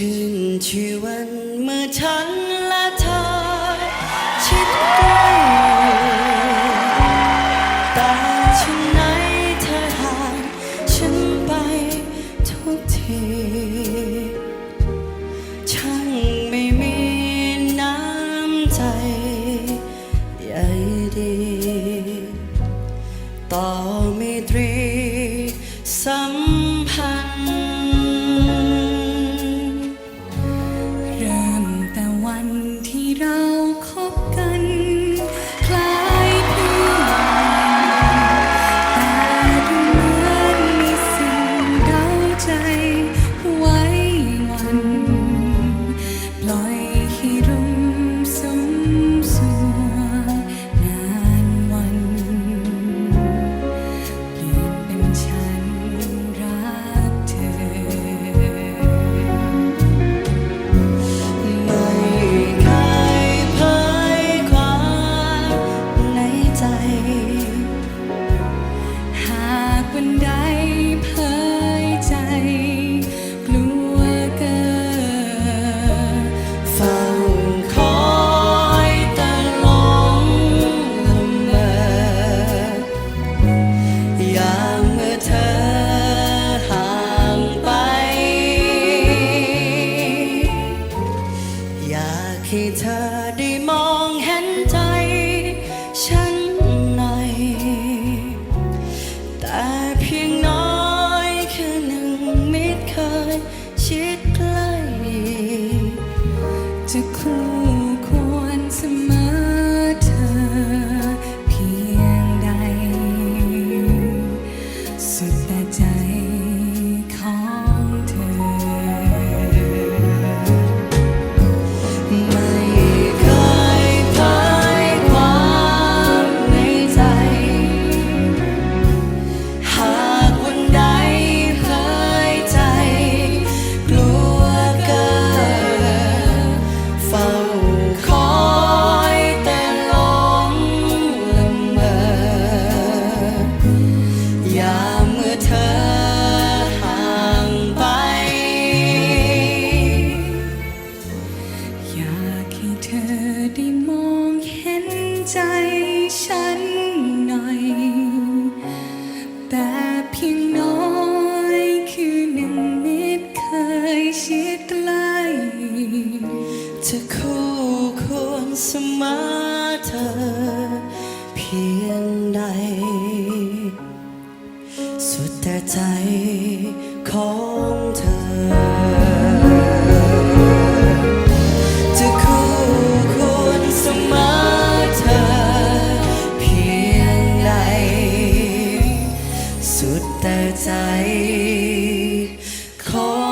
ชื่นชีวันเมื่อฉันและเธอชิดกันแต่ฉันไหนเธอห่างฉันไปทุกที ช่างไม่มีน้ำใจใหญ่ดี ต่อไมีตรีสัม Mirar. clear. ใจฉันหน่อย แต่เพียงน้อยคือหนึ่งนิดเคยชิดใกล้จะคู่ควรสมอเธอเพียงใด สุดแต่ใจของเธอ แต่ใจขอ